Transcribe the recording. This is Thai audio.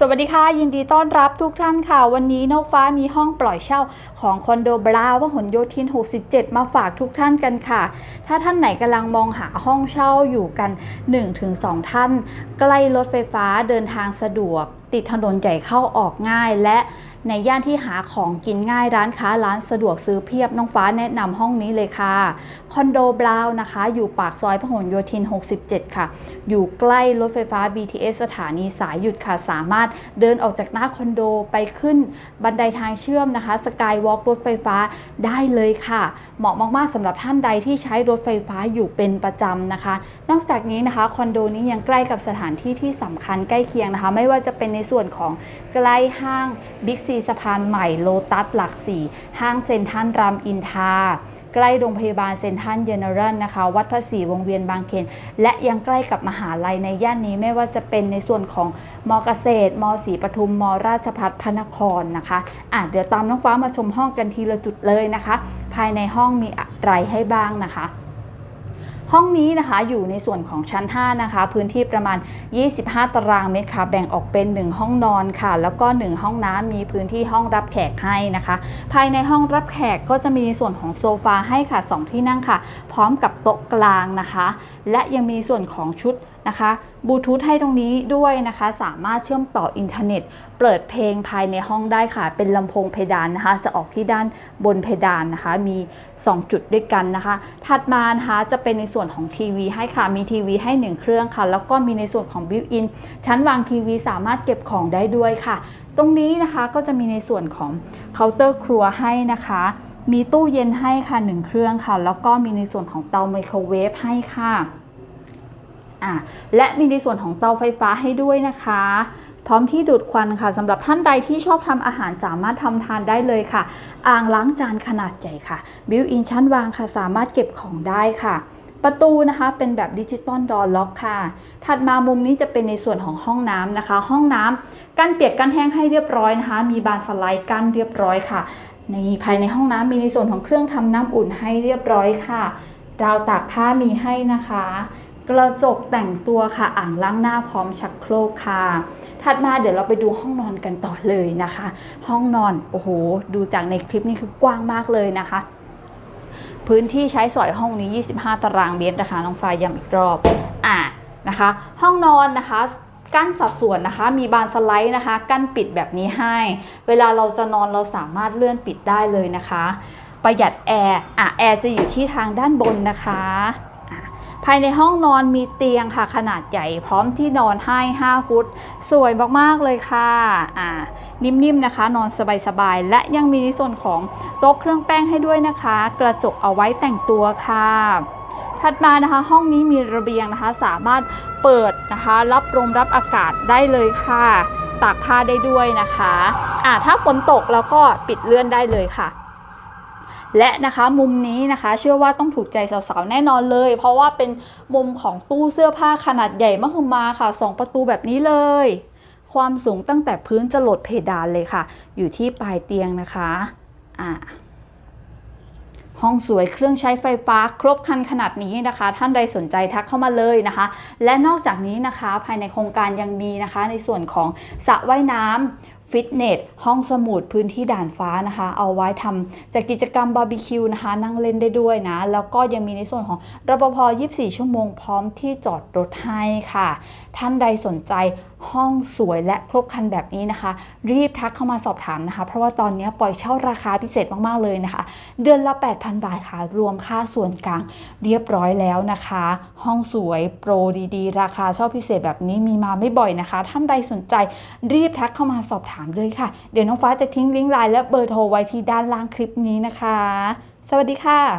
สวัสดีค่ะ ยินดีต้อนรับทุกท่านค่ะ วันนี้นกฟ้ามีห้องปล่อยเช่าของคอนโดบราวพหลโยธิน 67 มาฝากทุกท่านกันค่ะ ถ้าท่านไหนกำลังมองหาห้องเช่าอยู่กัน 1-2 ท่าน ใกล้รถไฟฟ้าเดินทางสะดวก ติดถนนใหญ่เข้าออกง่ายและในย่านที่หาของกินง่ายร้านค้าร้านสะดวกซื้อเพียบน้องฟ้าแนะนำห้องนี้เลยค่ะ คอนโดบราวนะคะ อยู่ปากซอยพหลโยธิน 67 ค่ะ อยู่ใกล้รถไฟฟ้า BTS สถานีสายหยุดค่ะ สามารถเดินออกจากหน้าคอนโดไปขึ้นบันไดทางเชื่อมนะคะสกายวอล์กรถไฟฟ้าได้เลยค่ะ เหมาะมาก ๆสำหรับท่านใดที่ใช้รถไฟฟ้าอยู่เป็นประจำนะคะ นอกจากนี้นะคะคอนโดนี้ยังใกล้กับสถานที่ที่สำคัญใกล้เคียงนะคะ ไม่ว่าจะเป็นในส่วนของใกล้ห้างบิ๊กซีสะพานใหม่โลตัสหลักสี่ห้างเซ็นทรัลรามอินทาใกล้โรงพยาบาลเซนทรัลเจเนอรัลนะคะ วัดพระศรีวงเวียนบางเขน และยังใกล้กับมหาลัยในย่านนี้ไม่ว่าจะเป็นในส่วนของมเกษตรมศรีปทุมมราชพัฒพระนครนะคะอะเดี๋ยวตามน้องฟ้ามาชมห้องกันทีละจุดเลยนะคะ ภายในห้องมีอะไรให้บ้างนะคะ ห้องนี้นะคะอยู่ในส่วนของชั้น 5 นะคะ พื้นที่ประมาณ 25 ตารางเมตรค่ะ แบ่งออกเป็น 1 ห้องนอนค่ะ แล้วก็ 1 ห้องน้ำมีพื้นที่ห้องรับแขกให้นะคะ ภายในห้องรับแขกก็จะมีส่วนของโซฟาให้ค่ะ 2 ที่นั่งค่ะ พร้อมกับโต๊ะกลางนะคะ และยังมีส่วนของชุด นะคะบลูทูธให้ตรงนี้ด้วยนะคะ สามารถเชื่อมต่ออินเทอร์เน็ต เปิดเพลงภายในห้องได้ค่ะ เป็นลำโพงเพดานนะคะ จะออกที่ด้านบนเพดานนะคะ มี 2 จุดด้วยกันนะคะ ถัดมานะคะจะเป็นในส่วนของทีวีให้ค่ะ มีทีวีให้ 1 เครื่องค่ะ แล้วก็มีในส่วนของบิวอินชั้นวางทีวีสามารถเก็บของได้ด้วยค่ะ ตรงนี้นะคะก็จะมีในส่วนของเคาน์เตอร์ครัวให้นะคะมีตู้เย็นให้ค่ะ 1 เครื่องค่ะ แล้วก็มีในส่วนของเตาไมโครเวฟให้ค่ะ อะและมีในส่วนของเตาไฟฟ้าให้ด้วยนะคะ พร้อมที่ดูดควันค่ะสำหรับท่านใดที่ชอบทำอาหารสามารถทำทานได้เลยค่ะ อ่างล้างจานขนาดใหญ่ค่ะบิวอินชั้นวางค่ะสามารถเก็บของได้ค่ะประตูนะคะเป็นแบบดิจิตอลดอล็อกค่ะ ถัดมามุมนี้จะเป็นในส่วนของห้องน้ำนะคะ ห้องน้ำกันเปียกกันแห้งให้เรียบร้อยนะคะ มีบานสไลด์กั้นเรียบร้อยค่ะ ในภายในห้องน้ำมีในส่วนของเครื่องทำน้ำอุ่นให้เรียบร้อยค่ะ ราวตากผ้ามีให้นะคะ กระจกแต่งตัวค่ะอ่างล้างหน้าพร้อมชักโครกค่ะ ถัดมาเดี๋ยวเราไปดูห้องนอนกันต่อเลยนะคะ ห้องนอนโอ้โหดูจากในคลิปนี้คือกว้างมากเลยนะคะ พื้นที่ใช้สอยห้องนี้ 25 ตารางเมตรนะคะน้องฟ้าย้ำอีกรอบอ่านะคะ ห้องนอนนะคะกั้นสัดส่วนนะคะ มีบานสไลด์นะคะ กั้นปิดแบบนี้ให้ เวลาเราจะนอนเราสามารถเลื่อนปิดได้เลยนะคะ ประหยัดแอร์อะแอร์จะอยู่ที่ทางด้านบนนะคะ ภายในห้องนอนมีเตียงค่ะ ขนาดใหญ่พร้อมที่นอนให้ 5 ฟุต สวยมากๆเลยค่ะอ่านิ่มๆนะคะ นอนสบายๆ และยังมีในส่วนของโต๊ะเครื่องแป้งให้ด้วยนะคะ กระจกเอาไว้แต่งตัวค่ะ ถัดมานะคะห้องนี้มีระเบียงนะคะ สามารถเปิดนะคะ รับลมรับอากาศได้เลยค่ะ ตากผ้าได้ด้วยนะคะอ่าถ้าฝนตกแล้วก็ปิดเลื่อนได้เลยค่ะ และนะคะมุมนี้นะคะเชื่อว่าต้องถูกใจสาวๆแน่นอนเลย เพราะว่าเป็นมุมของตู้เสื้อผ้าขนาดใหญ่มหึมาค่ะสองประตูแบบนี้เลย ความสูงตั้งแต่พื้นจะหลดเพดานเลยค่ะ อยู่ที่ปลายเตียงนะคะอ่าห้องสวยเครื่องใช้ไฟฟ้าครบครันขนาดนี้นะคะ ท่านใดสนใจทักเข้ามาเลยนะคะ และนอกจากนี้นะคะภายในโครงการยังมีนะคะ ในส่วนของสระว่ายน้ำ ฟิตเนส ห้องสมุดพื้นที่ด่านฟ้านะคะ เอาไว้ทำจากกิจกรรมบาร์บีคิวนะคะ นั่งเล่นได้ด้วยนะ แล้วก็ยังมีในส่วนของรปภ 24 ชั่วโมงพร้อมที่จอดรถให้ค่ะ ท่านใดสนใจห้องสวยและครบครันแบบนี้นะคะ รีบทักเข้ามาสอบถามนะคะ เพราะว่าตอนนี้ปล่อยเช่าราคาพิเศษมากๆเลยนะคะ เดือนละ 8,000 บาทค่ะ รวมค่าส่วนกลางเรียบร้อยแล้วนะคะ ห้องสวยโปรดีๆ ราคาเช่าพิเศษแบบนี้มีมาไม่บ่อยนะคะ ท่านใดสนใจรีบทักเข้ามาสอบถามามเลยค่ะ เดี๋ยวน้องฟ้าจะทิ้งลิงก์ไลน์และเบอร์โทรไว้ที่ด้านล่างคลิปนี้นะคะ สวัสดีค่ะ